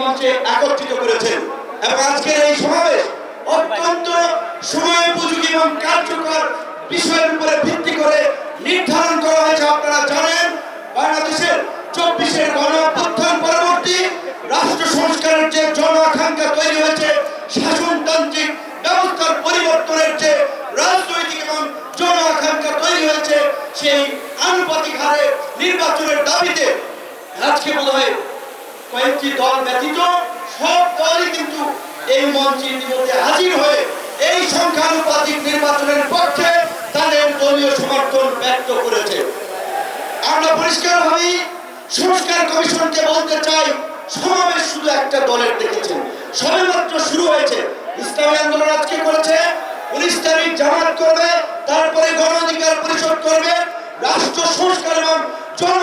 মঞ্চে একত্রিত করেছেন। এবং আজকের এই সমাবেশ অত্যন্ত সময় উপযোগী এবং কার্যকর বিষয়ের উপরে ভিত্তি করে নির্ধারণ করা হয়েছে, আপনারা জানেন। বাংলাদেশের চব্বিশের গণ অভ্যুত্থান পরবর্তী রাষ্ট্র সংস্কারের যে জন আকাঙ্ক্ষা তৈরি হয়েছে, শাসনতান্ত্রিক ব্যবস্থার পরিবর্তনের যে রাজনৈতিক এবং জন আকাঙ্ক্ষা তৈরি হয়েছে, সেই আনুপাতিক হারে নির্বাচনের দাবিতে আজকে বোধ হয় কয়েকটি দল ব্যতীত সব দলই কিন্তু এই মঞ্চে ইতিমধ্যে হাজির হয়ে এই সংখ্যানুপাতিক নির্বাচনের পক্ষে তাদের দলীয় সমর্থন ব্যক্ত করেছে। আমরা পরিষ্কারভাবেই সংস্কার কমিশনকে বলতে চাই, সমাবেশ শুধু একটা দলের দেখেছেন। সবেমাত্র শুরু হয়েছে। ইসলামী আন্দোলন আজকে করেছে, উনিশ তারিখ জামাত করবে, তারপরে গণ অধিকার পরিষদ করবে, রাষ্ট্র সংস্কার এবং জন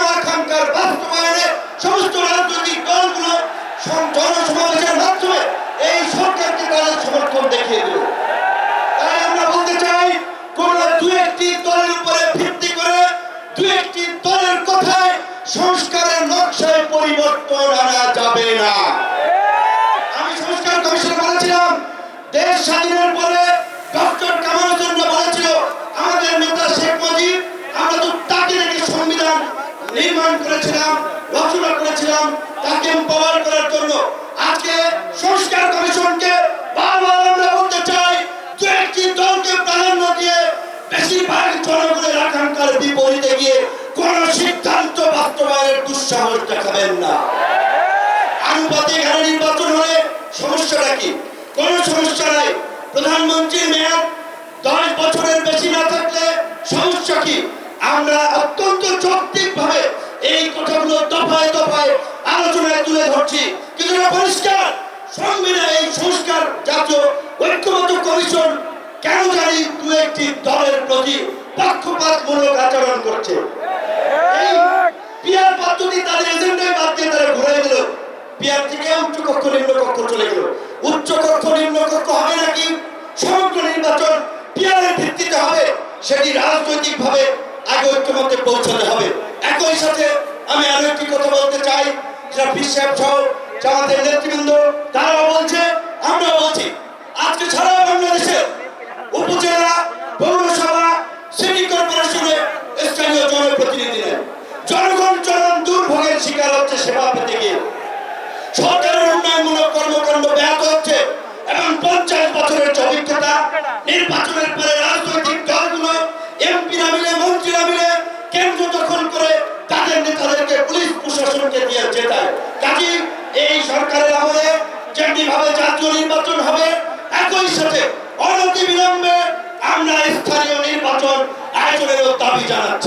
সমর্থন দেখিয়ে দিল তাই আমরা বলতে চাই, কোন দু একটি দলের উপরে ভিত্তি করে দু একটি দলের কথায় সংস্কারের নকশায় পরিবর্তন আনা যাবে না। আমি সংস্কার কমিশনে বলেছিলাম, দেশ স্বাধীনের পরে ডক্টর কামাল বলেছিল আকাঙ্ক্ষার বিপরীতে গিয়ে কোন সিদ্ধান্ত বাস্তবায়নের দুঃসাহস দেখাবেন না। আনুপাতিক হারে নির্বাচন হলে সমস্যাটা কি? কোন সমস্যা নাই। প্রধানমন্ত্রীর মেয়াদ দশ বছরের বেশি না থাকলে সমস্যা কি? আমরা অত্যন্ত যৌক্তিক ভাবে এই কথাগুলো দফায় দফায় আলোচনায় তুলে ধরছি। কিন্তু পরিষ্কার। সংবিধান এই সংস্কার জাতীয় ঐক্যবদ্ধ কমিশন কেন জানি দু একটি দলের প্রতি পক্ষপাতমূলক আচরণ করছে। এই পিয়ার পদ্ধতি তাদের এজেন্ডায় বাদ দিয়ে তারা ঘুরে দিল পিয়ার থেকে উচ্চ কক্ষ নিম্ন কক্ষ চলে গেল। উচ্চ কক্ষ নিম্ন কক্ষ হবে নাকি? সমগ্র নির্বাচন পিয়ারের ভিত্তিতে হবে, সেটি রাজনৈতিক ভাবে আগে ঐক্যমত্যে পৌঁছাতে হবে। একই সাথে আমি আরও একটি কথা বলতে চাই যারা বিশ্বাস সহ জামাতের নেতৃবৃন্দ, তারাও বলছে, আমরাও বলছি। জনপ্রতিনিধি নেন জনগণ চরম দুর্ভোগের শিকার হচ্ছে সেবা পেতে গিয়ে। সরকারের উন্নয়নমূলক কর্মকাণ্ড ব্যাহত হচ্ছে এবং পঞ্চাশ বছরের অভিজ্ঞতা, নির্বাচনের পরে রাজনৈতিক দলগুলো এমপিরা মিলে মন্ত্রীরা মিলে কেন্দ্র দখল করে তাদের নেতাদেরকে পুলিশ প্রশাসনকে দিয়ে জেতায়। কাজী এই সরকারের আমলে যেমনি জাতীয় নির্বাচন হবে, একই সাথে অনতি বিলম্বে আমরা স্থানীয় নির্বাচন আয়োজনেরও দাবি জানাচ্ছি।